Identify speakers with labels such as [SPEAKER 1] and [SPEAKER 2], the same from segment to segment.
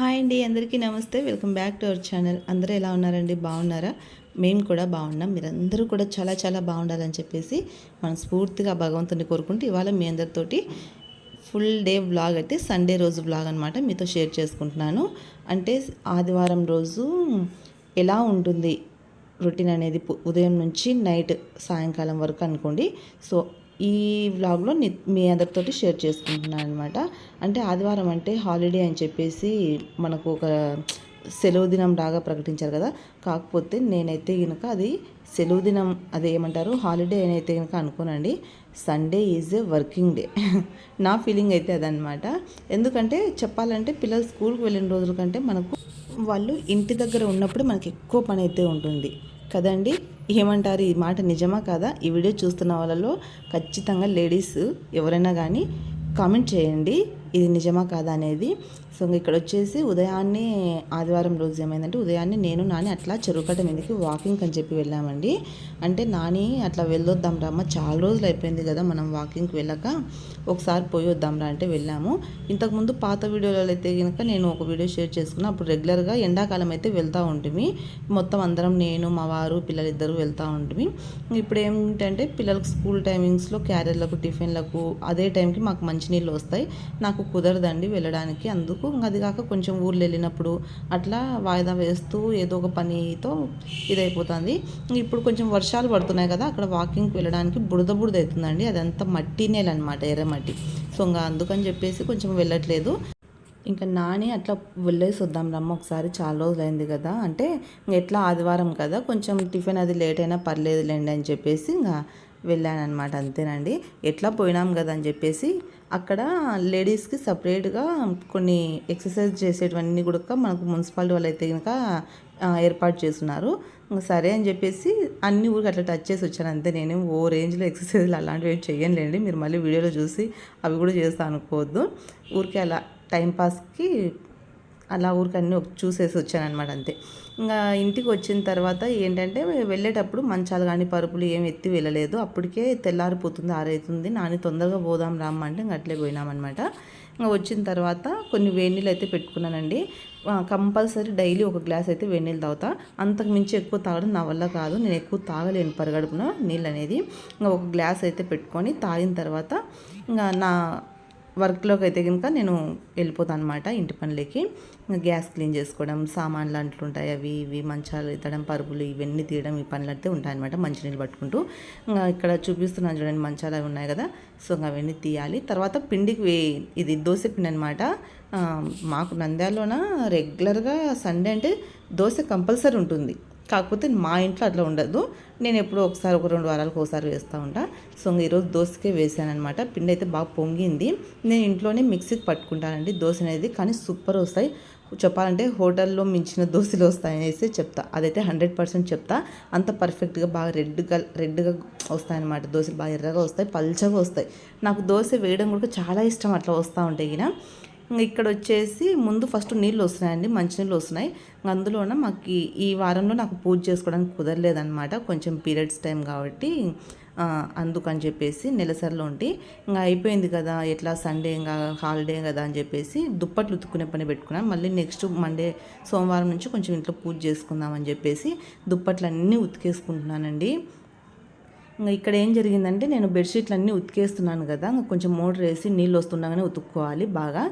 [SPEAKER 1] Hi అండి అందరికీ నమస్తే. Welcome back to our channel. అందరూ ఎలా ఉన్నారండి? బాగున్నారా? మేము కూడా బాగున్నాం. మీరందరూ కూడా చాలా చాలా బాగుండాలని చెప్పేసి మనం స్ఫూర్తిగా భగవంతుని కోరుకుంటూ ఇవాళ మీ అందరితోటి ఫుల్ డే వ్లాగ్ అయితే సండే రోజు వ్లాగ్ అనమాట మీతో షేర్ చేసుకుంటున్నాను. అంటే ఆదివారం రోజు ఎలా ఉంటుంది రొటీన్ అనేది ఉదయం నుంచి నైట్ సాయంకాలం వరకు అనుకోండి. సో ఈ వ్లాగ్లో మీ అందరితోటి షేర్ చేసుకుంటున్నాను అనమాట అంటే ఆదివారం అంటే హాలిడే అని చెప్పేసి మనకు ఒక సెలవు దినం లాగా ప్రకటించారు కదా. కాకపోతే నేనైతే కనుక అది సెలవు దినం అది ఏమంటారు? హాలిడే అయితే కనుక అనుకోనండి. Sunday is a working day నా ఫీలింగ్ అయితే అదనమాట ఎందుకంటే చెప్పాలంటే పిల్లలు స్కూల్కి వెళ్ళిన రోజుల కంటే మనకు వాళ్ళు ఇంటి దగ్గర ఉన్నప్పుడు మనకి ఎక్కువ పని అయితే ఉంటుంది. కదండి? ఏమంటారు? ఈ మాట నిజమా కాదా? ఈ వీడియో చూస్తున్న వాళ్ళలో ఖచ్చితంగా లేడీస్ ఎవరైనా కానీ కామెంట్ చేయండి. ఇది నిజమా కాదా అనేది. సో ఇంక ఇక్కడ వచ్చేసి ఉదయాన్నే ఆదివారం రోజు ఏమైందంటే ఉదయాన్నే నేను నాని అట్లా చెరుకట్ట మీదకి వాకింగ్ అని చెప్పి వెళ్ళామండి. అంటే నాని అట్లా వెళ్ళొద్దాం రామ్మ చాలా రోజులు అయిపోయింది కదా మనం వాకింగ్కి వెళ్ళాక. ఒకసారి పోయి వద్దాం రా అంటే వెళ్ళాము. ఇంతకుముందు పాత వీడియోలలో అయితే కనుక నేను ఒక వీడియో షేర్ చేసుకున్నా అప్పుడు రెగ్యులర్గా ఎండాకాలం అయితే వెళ్తూ ఉంటుంది మొత్తం అందరం నేను మా వారు పిల్లలిద్దరూ వెళ్తూ ఉంటుంది ఇప్పుడు ఏంటంటే పిల్లలకు స్కూల్ టైమింగ్స్లో క్యారియర్లకు టిఫిన్లకు అదే టైంకి మాకు మంచినీళ్ళు వస్తాయి. నాకు కుదరదండి వెళ్ళడానికి. అందుకు ఇంకా అది కాక కొంచెం ఊర్లు వెళ్ళినప్పుడు అట్లా వాయిదా వేస్తూ ఏదో ఒక పనితో ఇదైపోతుంది. ఇప్పుడు కొంచెం వర్షాలు పడుతున్నాయి కదా అక్కడ వాకింగ్కి వెళ్ళడానికి బుడద బుడద అవుతుందండి. అదంతా మట్టి నేల అనమాట ఎర్రమట్టి సో ఇంకా అందుకని చెప్పేసి కొంచెం వెళ్ళట్లేదు. ఇంకా నాని అట్లా వెళ్ళేసి వద్దాం రమ్మ ఒకసారి చాలా రోజులు అయింది కదా. అంటే ఎట్లా ఆదివారం కదా కొంచెం టిఫిన్ అది లేట్ అయినా పర్లేదులేండి అని చెప్పేసి ఇంకా వెళ్ళాను అనమాట అంతేనండి. ఎట్లా పోయినాం కదా అని చెప్పేసి అక్కడ లేడీస్కి సపరేట్గా కొన్ని ఎక్సర్సైజ్ చేసేటివన్నీ కూడా మనకు మున్సిపాలిటీ వాళ్ళు అయితే కనుక ఏర్పాటు చేస్తున్నారు. సరే అని చెప్పేసి అన్ని ఊరికి అట్లా టచ్ చేసి వచ్చాను. అంతే నేను ఓ రేంజ్లో ఎక్సర్సైజ్లు అలాంటివి ఏం చెయ్యనులేండి. మీరు మళ్ళీ వీడియోలో చూసి అవి కూడా చేస్తా అనుకోవద్దు. ఊరికే అలా టైంపాస్కి అలా ఊరికి అన్నీ చూసేసి వచ్చాను అనమాట అంతే. ఇంకా ఇంటికి వచ్చిన తర్వాత ఏంటంటే వెళ్ళేటప్పుడు మంచాలు కానీ పరుపులు ఏం ఎత్తి వెళ్ళలేదు. అప్పటికే తెల్లారిపోతుంది ఆరైతుంది. నాని తొందరగా పోదాం రామ్మంటే ఇంకా ఇంక అట్లే పోయినామన్నమాట. ఇంకా వచ్చిన తర్వాత కొన్ని వేణీళ్ళు అయితే పెట్టుకున్నానండి. కంపల్సరీ డైలీ ఒక గ్లాస్ అయితే వేణీళ్ళు తాగుతా. అంతకు మించి ఎక్కువ తాగడం నా వల్ల కాదు. నేను ఎక్కువ తాగలేను పరగడుపున నీళ్ళు అనేది. ఇంకా ఒక గ్లాస్ అయితే పెట్టుకొని తాగిన తర్వాత ఇంకా నా వర్క్లోకి అయితే కనుక నేను వెళ్ళిపోతాను అనమాట ఇంటి పనులకి. గ్యాస్ క్లీన్ చేసుకోవడం సామాన్లు అంట్లు ఉంటాయి అవి ఇవి మంచాలు ఎత్తడం పరుపులు ఇవన్నీ తీయడం ఈ పనులు అయితే ఉంటాయన్నమాట మంచినీళ్ళు పట్టుకుంటూ. ఇక్కడ చూపిస్తున్నాను చూడండి మంచాలు అవి ఉన్నాయి కదా. సో ఇంకా అవన్నీ తీయాలి. తర్వాత పిండికి వే ఇది దోశ పిండి అనమాట మాకు నంద్యాలలోన? రెగ్యులర్గా సండే అంటే దోశ కంపల్సరీ ఉంటుంది. కాకపోతే మా ఇంట్లో అట్లా ఉండదు. నేను ఎప్పుడో ఒకసారి ఒక రెండు వారాలకు ఒకసారి వేస్తూ ఉంటా. సో ఈరోజు దోశకే వేసాను అనమాట పిండి అయితే బాగా పొంగింది. నేను ఇంట్లోనే మిక్సీకి పట్టుకుంటానండి దోశ అనేది. కానీ సూపర్ వస్తాయి. చెప్పాలంటే హోటల్లో మించిన దోశలు వస్తాయనేసి చెప్తా. అదైతే హండ్రెడ్ పర్సెంట్ చెప్తా. అంత పర్ఫెక్ట్గా బాగా రెడ్గా రెడ్గా వస్తాయన్నమాట. దోశలు బాగా ఎర్రగా వస్తాయి పల్చగా వస్తాయి. నాకు దోశ వేయడం కూడా చాలా ఇష్టం. అట్లా వస్తూ ఉంటాయి ఇక్కడ వచ్చేసి ముందు ఫస్ట్ నీళ్ళు వస్తున్నాయండి మంచినీళ్ళు వస్తున్నాయి అందులోన మాకు ఈ- వారంలో నాకు పూజ చేసుకోవడానికి కుదరలేదనమాట కొంచెం పీరియడ్స్ టైం కాబట్టి అందుకని చెప్పేసి నెలసరిలో ఉండి ఇంకా అయిపోయింది కదా ఎట్లా సండే ఇంకా హాలిడే కదా అని చెప్పేసి దుప్పట్లు ఉతుక్కునే పని పెట్టుకున్నాను. మళ్ళీ నెక్స్ట్ మండే సోమవారం నుంచి కొంచెం ఇంట్లో పూజ చేసుకుందామని చెప్పేసి దుప్పట్లు అన్నీ ఉతికేసుకుంటున్నానండి. ఇంకా ఇక్కడ ఏం జరిగిందంటే నేను బెడ్షీట్లు అన్నీ ఉతికేస్తున్నాను కదా కొంచెం మోటర్ వేసి నీళ్ళు వస్తుండగానే ఉతుక్కోవాలి బాగా.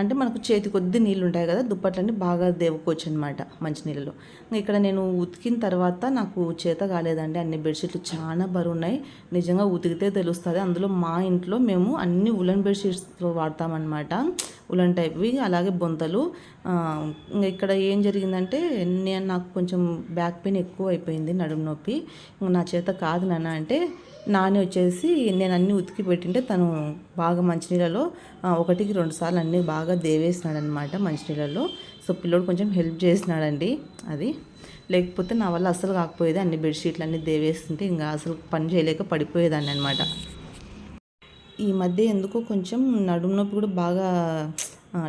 [SPEAKER 1] అంటే మనకు చేతి కొద్ది నీళ్ళు ఉంటాయి కదా దుప్పట్లన్నీ బాగా దేవుకోవచ్చు అనమాట మంచినీళ్ళలో. ఇంకా ఇక్కడ నేను ఉతికిన తర్వాత నాకు చేత కాలేదండి అన్ని బెడ్షీట్లు చాలా బరువు ఉన్నాయి నిజంగా ఉతికితే తెలుస్తుంది. అందులో మా ఇంట్లో మేము అన్ని ఉలన్ బెడ్షీట్స్ వాడతామన్నమాట. ఉలన్ టైప్వి అలాగే బొంతలు. ఇంకా ఇక్కడ ఏం జరిగిందంటే నేను నాకు కొంచెం బ్యాక్ పెయిన్ ఎక్కువ అయిపోయింది నడుము నొప్పి. ఇంక నా చేత కాదు నాన్న అంటే నాని వచ్చేసి నేను అన్నీ ఉతికి పెట్టింటే తను బాగా మంచినీళ్ళలో ఒకటికి రెండు సార్లు అన్నీ బాగా దేవేసినాడనమాట మంచినీళ్ళలో సో పిల్లోడు కొంచెం హెల్ప్ చేసినాడండి అది. లేకపోతే నా వల్ల అసలు కాకపోయేది అన్ని బెడ్షీట్లు అన్నీ దేవేస్తుంటే ఇంకా అసలు పని చేయలేక పడిపోయేదాన్ని అనమాట ఈ మధ్య ఎందుకో కొంచెం నడుము నొప్పి కూడా బాగా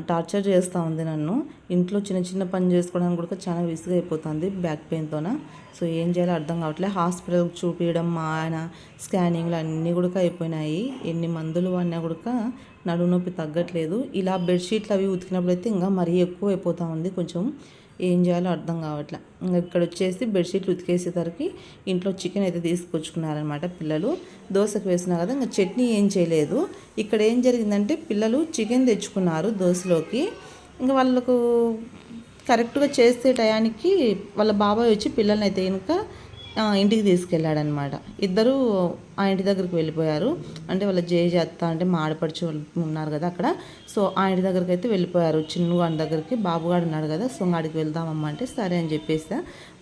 [SPEAKER 1] టార్చర్ చేస్తూ ఉంది నన్ను. ఇంట్లో చిన్న చిన్న పని చేసుకోవడానికి కూడా చాలా విసుగు అయిపోతుంది బ్యాక్ పెయిన్తోన సో ఏం చేయాలో అర్థం కావట్లేదు హాస్పిటల్కి చూపించడం మా ఆయన స్కానింగ్లు అన్నీ కూడా అయిపోయినాయి. ఎన్ని మందులు వాడినా కూడా నడుము నొప్పి తగ్గట్లేదు. ఇలా బెడ్షీట్లు అవి ఉతికినప్పుడు అయితే ఇంకా మరీ ఎక్కువ అయిపోతూ ఉంది కొంచెం. ఏం చేయాలో అర్థం కావట్లే. ఇంకా ఇక్కడ వచ్చేసి బెడ్షీట్లు ఉతికేసేసరికి ఇంట్లో చికెన్ అయితే తీసుకొచ్చుకున్నారనమాట పిల్లలు. దోశకు వేసినా కదా ఇంకా చట్నీ ఏం చేయలేదు. ఇక్కడ ఏం జరిగిందంటే పిల్లలు చికెన్ తెచ్చుకున్నారు దోశలోకి. ఇంకా వాళ్ళకు కరెక్ట్గా చేసే టయానికి వాళ్ళ బాబాయ్ వచ్చి పిల్లల్ని అయితే ఇంకా ఇంటికి తీసుకెళ్ళాడనమాట. ఇద్దరు ఆ ఇంటి దగ్గరికి వెళ్ళిపోయారు. అంటే వాళ్ళ జేజ అత్త అంటే మా ఆడపడుచు వాళ్ళు ఉన్నారు కదా అక్కడ. సో ఆ ఇంటి దగ్గరికి అయితే వెళ్ళిపోయారు. చిన్నగాడి దగ్గరికి బాబుగాడు ఉన్నాడు కదా సో ఆడికి వెళ్దామమ్మా అంటే సరే అని చెప్పేసి.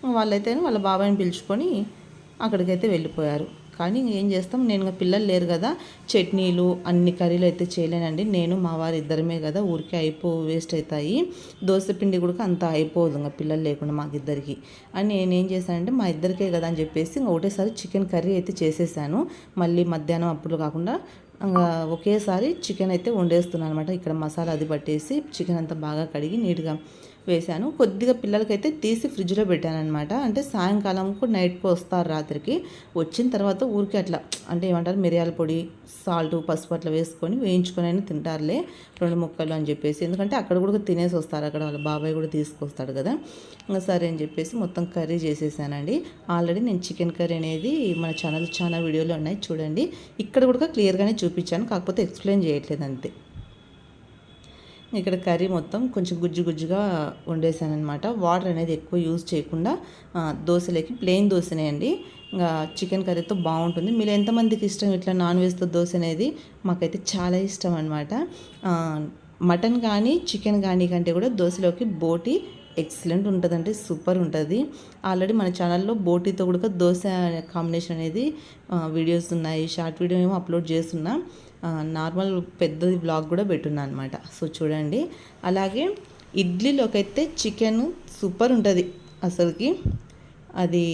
[SPEAKER 1] వాళ్ళైతే వాళ్ళ బాబాయ్ని పిలుచుకొని అక్కడికైతే వెళ్ళిపోయారు. కానీ ఇంక ఏం చేస్తాం నేను ఇంకా పిల్లలు లేరు కదా చట్నీలు అన్ని కర్రీలు అయితే చేయలేనండి. నేను మా వారు ఇద్దరమే కదా ఊరికే అయిపో వేస్ట్ అవుతాయి దోశ పిండి కూడా అంత అయిపోదు ఇంకా పిల్లలు లేకుండా మాకు ఇద్దరికి అని నేనేం చేశానంటే మా ఇద్దరికే కదా అని చెప్పేసి ఇంకా ఒకటేసారి చికెన్ కర్రీ అయితే చేసేసాను. మళ్ళీ మధ్యాహ్నం అప్పుడు కాకుండా ఇంకా ఒకేసారి చికెన్ అయితే వండేస్తున్నాను అనమాట ఇక్కడ మసాలా అది పట్టేసి చికెన్ అంతా బాగా కడిగి నీట్గా వేశాను. కొద్దిగా పిల్లలకైతే తీసి ఫ్రిడ్జ్లో పెట్టాను అనమాట అంటే సాయంకాలంకు నైట్కి వస్తారు రాత్రికి. వచ్చిన తర్వాత ఊరికి అట్లా అంటే ఏమంటారు? మిరియాల పొడి సాల్ట్ పసుపు అట్లా వేసుకొని వేయించుకొని అయినా తింటారులే రెండు ముక్కలు అని చెప్పేసి. ఎందుకంటే అక్కడ కూడా తినేసి వస్తారు. అక్కడ వాళ్ళ బాబాయ్ కూడా తీసుకొస్తాడు కదా. ఇంకా సరే అని చెప్పేసి మొత్తం కర్రీ చేసేసానండి. ఆల్రెడీ నేను చికెన్ కర్రీ అనేది మన ఛానల్ చాలా వీడియోలు ఉన్నాయి చూడండి. ఇక్కడ కూడా క్లియర్గానే చూపించాను. కాకపోతే ఎక్స్ప్లెయిన్ చేయట్లేదు అంతే. ఇక్కడ కర్రీ మొత్తం కొంచెం గుజ్జు గుజ్జుగా వండేసాను అనమాట వాటర్ అనేది ఎక్కువ యూజ్ చేయకుండా దోశలకి దోశలోకి ప్లెయిన్ దోశనే అండి. ఇంకా చికెన్ కర్రీతో బాగుంటుంది. మీరు ఎంతమందికి ఇష్టం ఇట్లా నాన్ వెజ్తో దోశ అనేది? మాకైతే చాలా ఇష్టం అనమాట మటన్ కానీ చికెన్ కానీ కంటే కూడా దోశలోకి బోటి ఎక్సలెంట్ ఉంటుందంటే సూపర్ ఉంటుంది. ఆల్రెడీ మన ఛానల్లో బోటీతో కూడా దోశ కాంబినేషన్ అనేది వీడియోస్ ఉన్నాయి. షార్ట్ వీడియో ఏమో అప్లోడ్ చేస్తున్నా. నార్మల్ పెద్దది బ్లాగ్ కూడా పెట్టున్నా అనమాట సో చూడండి. అలాగే ఇడ్లీలోకి అయితే చికెన్ సూపర్ ఉంటుంది అసలుకి. అది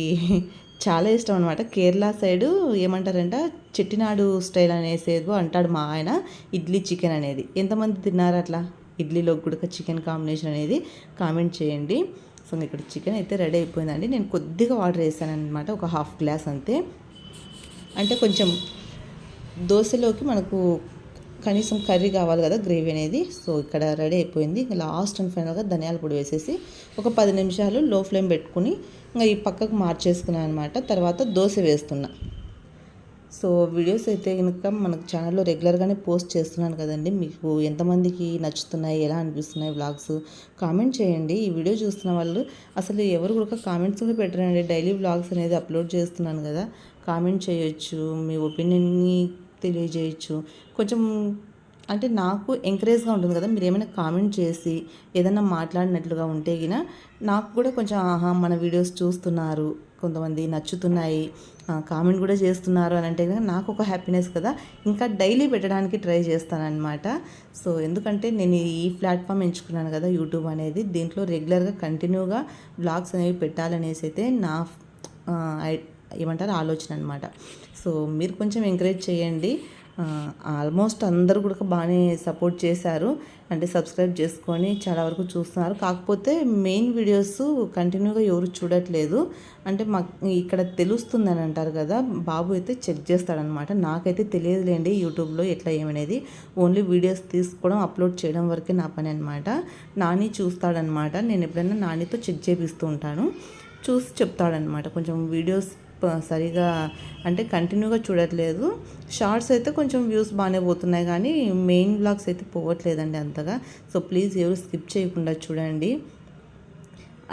[SPEAKER 1] చాలా ఇష్టం అనమాట కేరళ సైడు ఏమంటారంట చెట్టినాడు స్టైల్ అనేసేదో అంటాడు మా ఆయన ఇడ్లీ చికెన్ అనేది. ఎంతమంది తిన్నారు అట్లా ఇడ్లీలో కూడా చికెన్ కాంబినేషన్ అనేది కామెంట్ చేయండి. సో ఇక్కడ చికెన్ అయితే రెడీ అయిపోయిందండి. నేను కొద్దిగా వాటర్ వేసాను అనమాట ఒక హాఫ్ గ్లాస్ అంతే. అంటే కొంచెం దోశలోకి మనకు కనీసం కర్రీ కావాలి కదా గ్రేవీ అనేది. సో ఇక్కడ రెడీ అయిపోయింది. ఇంకా లాస్ట్ అండ్ ఫైనల్గా ధనియాల పొడి వేసేసి ఒక పది నిమిషాలు లో ఫ్లేమ్ పెట్టుకుని ఇంకా ఈ పక్కకు మార్చేసుకున్నాను అనమాట తర్వాత దోశ వేస్తున్నా. సో వీడియోస్ అయితే కనుక మనకు ఛానల్లో రెగ్యులర్గానే పోస్ట్ చేస్తున్నాను కదండి. మీకు ఎంతమందికి నచ్చుతున్నాయి ఎలా అనిపిస్తున్నాయి వ్లాగ్స్ కామెంట్ చేయండి. ఈ వీడియో చూస్తున్న వాళ్ళు అసలు ఎవరు కూడా కామెంట్స్ కూడా పెట్టరండి. డైలీ వ్లాగ్స్ అనేది అప్లోడ్ చేస్తున్నాను కదా. కామెంట్ చేయొచ్చు మీ ఒపీనియన్ని తెలియజేయచ్చు. కొంచెం అంటే నాకు ఎంకరేజ్గా ఉంటుంది కదా మీరు ఏమైనా కామెంట్ చేసి ఏదైనా మాట్లాడినట్లుగా ఉంటే గిన నాకు కూడా కొంచెం ఆహా మన వీడియోస్ చూస్తున్నారు కొంతమంది నచ్చుతున్నాయి కామెంట్ కూడా చేస్తున్నారు అని అంటే కనుక నాకు ఒక హ్యాపీనెస్ కదా ఇంకా డైలీ పెట్టడానికి ట్రై చేస్తానన్నమాట. సో ఎందుకంటే నేను ఈ ప్లాట్ఫామ్ ఎంచుకున్నాను కదా యూట్యూబ్ అనేది దీంట్లో రెగ్యులర్గా కంటిన్యూగా బ్లాగ్స్ అనేవి పెట్టాలనేసి అయితే నా ఏమంటారు ఆలోచన అనమాట సో మీరు కొంచెం ఎంకరేజ్ చేయండి. ఆల్మోస్ట్ అందరూ కూడా బాగానే సపోర్ట్ చేశారు. అంటే సబ్స్క్రైబ్ చేసుకొని చాలా వరకు చూస్తున్నారు. కాకపోతే మెయిన్ వీడియోస్ కంటిన్యూగా ఎవరు చూడట్లేదు. అంటే మాకు ఇక్కడ తెలుస్తుంది అని అంటారు కదా బాబు అయితే చెక్ చేస్తాడనమాట నాకైతే తెలియదులేండి యూట్యూబ్లో ఎట్లా ఏమనేది. ఓన్లీ వీడియోస్ తీసుకోవడం అప్లోడ్ చేయడం వరకే నా పని అనమాట నాని చూస్తాడనమాట నేను ఎప్పుడైనా నానితో చెక్ చేపిస్తూ ఉంటాను. చూసి చెప్తాడనమాట కొంచెం వీడియోస్ సరిగా అంటే కంటిన్యూగా చూడట్లేదు. షార్ట్స్ అయితే కొంచెం వ్యూస్ బాగానే పోతున్నాయి కానీ మెయిన్ బ్లాగ్స్ అయితే పోవట్లేదండి అంతగా. సో ప్లీజ్ ఎవరు స్కిప్ చేయకుండా చూడండి.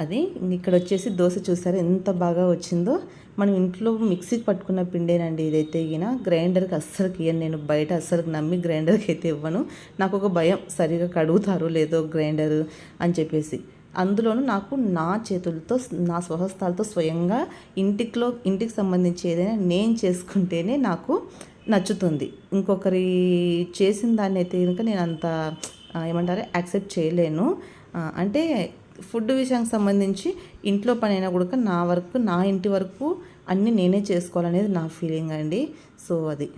[SPEAKER 1] అది ఇక్కడ వచ్చేసి దోశ చూసారా ఎంత బాగా వచ్చిందో. మనం ఇంట్లో మిక్సీకి పట్టుకున్న పిండేనండి ఇదైతే ఈయన. గ్రైండర్కి అస్సలకి ఇవ్వను నేను బయట అస్సలకి నమ్మి గ్రైండర్కి అయితే ఇవ్వను. నాకు ఒక భయం సరిగా కడుగుతారు లేదో గ్రైండర్ అని చెప్పేసి. అందులోనూ నాకు నా చేతులతో నా స్వహస్తాలతో స్వయంగా ఇంటిలో ఇంటికి సంబంధించి ఏదైనా నేను చేసుకుంటేనే నాకు నచ్చుతుంది. ఇంకొకరి చేసిన దాన్ని అయితే కనుక నేను అంత ఏమంటారు యాక్సెప్ట్ చేయలేను. అంటే ఫుడ్ విషయానికి సంబంధించి ఇంట్లో పనైనా కూడా నా వరకు నా ఇంటి వరకు అన్నీ నేనే చేసుకోవాలనేది నా ఫీలింగ్ అండి. సో అది.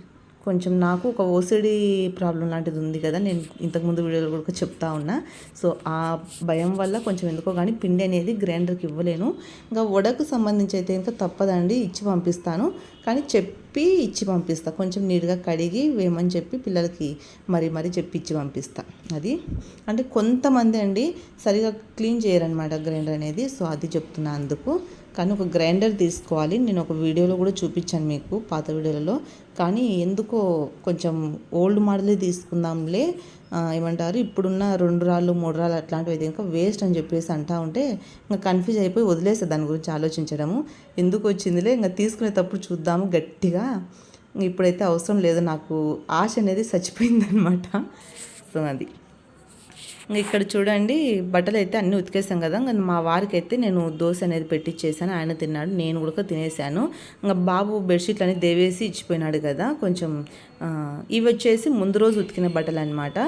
[SPEAKER 1] కొంచెం నాకు ఒక ఓసిడి ప్రాబ్లం లాంటిది ఉంది కదా నేను ఇంతకుముందు వీడియోలో కూడా చెప్తా ఉన్నా. సో ఆ భయం వల్ల కొంచెం ఎందుకో కానీ పిండి అనేది గ్రైండర్కి ఇవ్వలేను. ఇంకా వడకు సంబంధించి అయితే ఇంకా తప్పదండి ఇచ్చి పంపిస్తాను. కానీ చెప్పి ఇచ్చి పంపిస్తా. కొంచెం నీట్గా కడిగి వేయమని చెప్పి పిల్లలకి మరి మరీ చెప్పి ఇచ్చి పంపిస్తా. అది. అంటే కొంతమంది అండి సరిగా క్లీన్ చేయరనమాట గ్రైండర్ అనేది. సో అది చెప్తున్నా అందుకు. కానీ ఒక గ్రైండర్ తీసుకోవాలి. నేను ఒక వీడియోలో కూడా చూపించాను మీకు పాత వీడియోలలో. కానీ ఎందుకో కొంచెం ఓల్డ్ మోడలే తీసుకుందాంలే. ఏమంటారు? ఇప్పుడున్న రెండు రాళ్ళు మూడు రాళ్ళు అట్లాంటివి అయితే ఇంకా వేస్ట్ అని చెప్పేసి అంటా ఉంటే ఇంకా కన్ఫ్యూజ్ అయిపోయి వదిలేసే దాని గురించి ఆలోచించడము. ఎందుకు వచ్చిందిలే? ఇంకా తీసుకునేటప్పుడు చూద్దాము గట్టిగా. ఇప్పుడైతే అవసరం లేదు. నాకు ఆశ అనేది చచ్చిపోయిందనమాట సో అది. ఇక్కడ చూడండి బట్టలు అయితే అన్నీ ఉతికేసాం కదా. ఇంకా మా వారికి అయితే నేను దోశ అనేది పెట్టించేసాను ఆయన తిన్నాడు నేను కూడా తినేసాను. ఇంకా బాబు బెడ్షీట్లు అనేది దేవేసి ఇచ్చిపోయినాడు కదా. కొంచెం ఇవి వచ్చేసి ముందు రోజు ఉతికిన బట్టలు అనమాట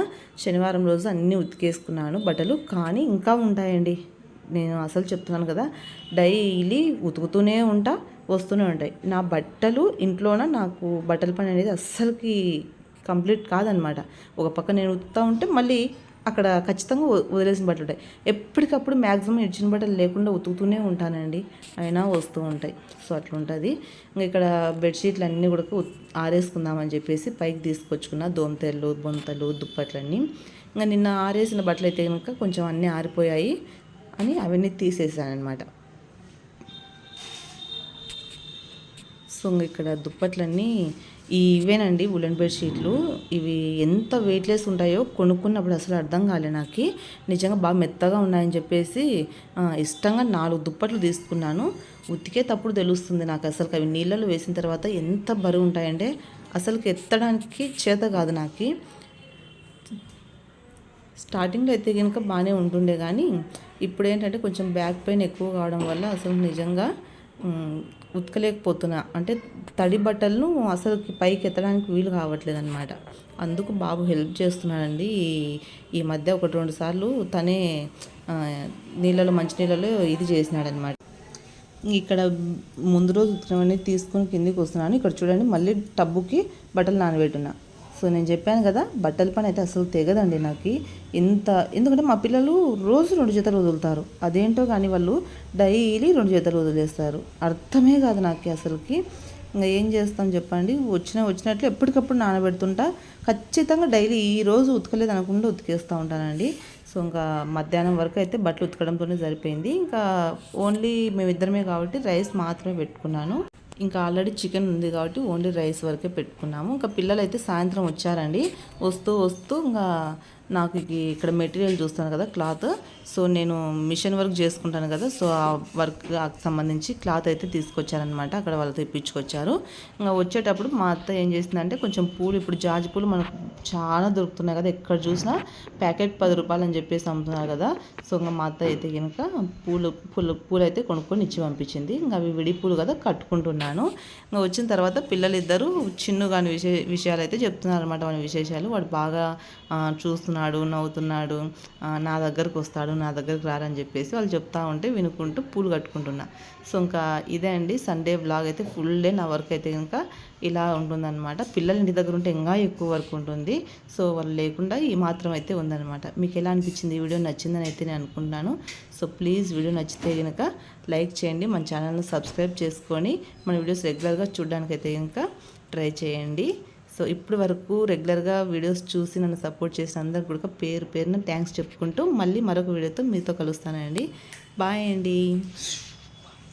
[SPEAKER 1] శనివారం రోజు అన్నీ ఉతికేసుకున్నాను బట్టలు. కానీ ఇంకా ఉంటాయండి. నేను అసలు చెప్తున్నాను కదా డైలీ ఉతుకుతూనే ఉంటా వస్తూనే ఉంటాయి. నా బట్టలు ఇంట్లోన? నాకు బట్టల పని అనేది అస్సలకి కంప్లీట్ కాదనమాట ఒక పక్క నేను ఉతుకుతూ ఉంటే మళ్ళీ అక్కడ ఖచ్చితంగా వదిలేసిన బట్టలు ఉంటాయి. ఎప్పటికప్పుడు మ్యాక్సిమం ఇచ్చిన బట్టలు లేకుండా ఉతుకుతూనే ఉంటానండి. అయినా వస్తూ ఉంటాయి. సో అట్లా ఉంటుంది ఇంకా ఇక్కడ బెడ్షీట్లు అన్నీ కూడా ఆరేసుకుందామని చెప్పేసి పైకి తీసుకొచ్చుకున్న దోమతెళ్ళు బొంతలు దుప్పట్లన్నీ. ఇంకా నిన్న ఆరేసిన బట్టలు అయితే కనుక కొంచెం అన్నీ ఆరిపోయాయి అని అవన్నీ తీసేసానమాట సో ఇంక ఇక్కడ దుప్పట్లన్నీ ఇవేనండి ఉలెన్ బెడ్షీట్లు ఇవి ఎంత వెయిట్లెస్ ఉంటాయో కొనుక్కున్నప్పుడు అసలు అర్థం కాలే నాకు. నిజంగా బాగా మెత్తగా ఉన్నాయని చెప్పేసి ఇష్టంగా నాలుగు దుప్పట్లు తీసుకున్నాను. ఉతికేటప్పుడు తెలుస్తుంది నాకు అసలు అవి నీళ్ళలో వేసిన తర్వాత ఎంత బరువు ఉంటాయంటే అసలుకి ఎత్తడానికి చేత కాదు నాకు. స్టార్టింగ్లో అయితే కనుక బాగానే ఉంటుండే కానీ ఇప్పుడు ఏంటంటే కొంచెం బ్యాక్ పెయిన్ ఎక్కువ కావడం వల్ల అసలు నిజంగా ఉతకలేకపోతున్నా. అంటే తడి బట్టలను అసలు పైకి ఎత్తడానికి వీలు కావట్లేదు అనమాట అందుకు బాబు హెల్ప్ చేస్తున్నాడండి. ఈ మధ్య ఒకటి రెండు సార్లు తనే నీళ్ళలో మంచి నీళ్ళలో ఇది చేసినాడనమాట ఇక్కడ ముందు రోజు ఉత్తరమని తీసుకొని కిందికి వస్తున్నాను. ఇక్కడ చూడండి మళ్ళీ టబ్బుకి బట్టలు నానబెట్టున్నా. సో నేను చెప్పాను కదా బట్టల పని అయితే అసలు తెగదండి నాకు. ఇంత ఎందుకంటే మా పిల్లలు రోజు రెండు జతలు వదులుతారు. అదేంటో కానీ వాళ్ళు డైలీ రెండు జతలు వదిలేస్తారు. అర్థమే కాదు నాకు అసలుకి. ఇంకా ఏం చేస్తాం చెప్పండి? వచ్చిన వచ్చినట్లు ఎప్పటికప్పుడు నానబెడుతుంటా. ఖచ్చితంగా డైలీ ఈ రోజు ఉతకలేదు అనకుండా ఉతికేస్తూ ఉంటానండి. సో ఇంకా మధ్యాహ్నం వరకు అయితే బట్టలు ఉతకడంతోనే సరిపోయింది. ఇంకా ఓన్లీ మేమిద్దరమే కాబట్టి రైస్ మాత్రమే పెట్టుకున్నాను. ఇంకా ఆల్రెడీ చికెన్ ఉంది కాబట్టి ఓన్లీ రైస్ వరకే పెట్టుకున్నాము. ఇంకా పిల్లలు అయితే సాయంత్రం వచ్చారండి. వస్తూ వస్తూ ఇంకా నాకు ఇక్కడ మెటీరియల్ చూస్తాను కదా క్లాత్. సో నేను మిషన్ వర్క్ చేసుకుంటాను కదా సో ఆ వర్క్ సంబంధించి క్లాత్ అయితే తీసుకొచ్చారనమాట అక్కడ వాళ్ళు తెప్పించుకొచ్చారు ఇంకా వచ్చేటప్పుడు మా అత్త ఏం చేసిందంటే కొంచెం పూలు ఇప్పుడు జాజి పూలు మనకు చాలా దొరుకుతున్నాయి కదా ఎక్కడ చూసినా ప్యాకెట్ పది రూపాయలు అని చెప్పేసి అమ్ముతున్నారు కదా. సో ఇంకా మా అత్త అయితే కనుక పూలు పూలు పూలు అయితే కొనుక్కొని ఇచ్చి పంపించింది. ఇంకా అవి విడి పూలు కదా కట్టుకుంటున్నాను. ఇంకా వచ్చిన తర్వాత పిల్లలు చిన్ను కాని విషయ విషయాలు అయితే చెప్తున్నారు అనమాట వాని విశేషాలు. వాడు బాగా చూస్తున్నారు చూస్తున్నాడు నవ్వుతున్నాడు నా దగ్గరకు వస్తాడు నా దగ్గరకు రారని చెప్పేసి వాళ్ళు చెప్తా ఉంటే వినుకుంటూ పూలు కట్టుకుంటున్నా. సో ఇంకా ఇదే అండి సండే బ్లాగ్ అయితే ఫుల్ డే నా వర్క్ అయితే ఇంకా ఇలా ఉంటుందన్నమాట. పిల్లలు ఇంటి దగ్గర ఉంటే ఇంకా ఎక్కువ వర్క్ ఉంటుంది. సో వాళ్ళు లేకుండా ఈ మాత్రం అయితే ఉందన్నమాట. మీకు ఎలా అనిపించింది ఈ వీడియో? నచ్చిందని అయితే నేను అనుకుంటున్నాను. సో ప్లీజ్ వీడియో నచ్చితే కనుక లైక్ చేయండి. మన ఛానల్ని సబ్స్క్రైబ్ చేసుకొని మన వీడియోస్ రెగ్యులర్గా చూడడానికి అయితే కనుక ట్రై చేయండి. సో ఇప్పటి వరకు రెగ్యులర్గా వీడియోస్ చూసి నన్ను సపోర్ట్ చేసిన అందరికి కూడా పేరు పేరున థ్యాంక్స్ చెప్పుకుంటూ మళ్ళీ మరొక వీడియోతో మీతో కలుస్తానండి. బాయ్ అండి.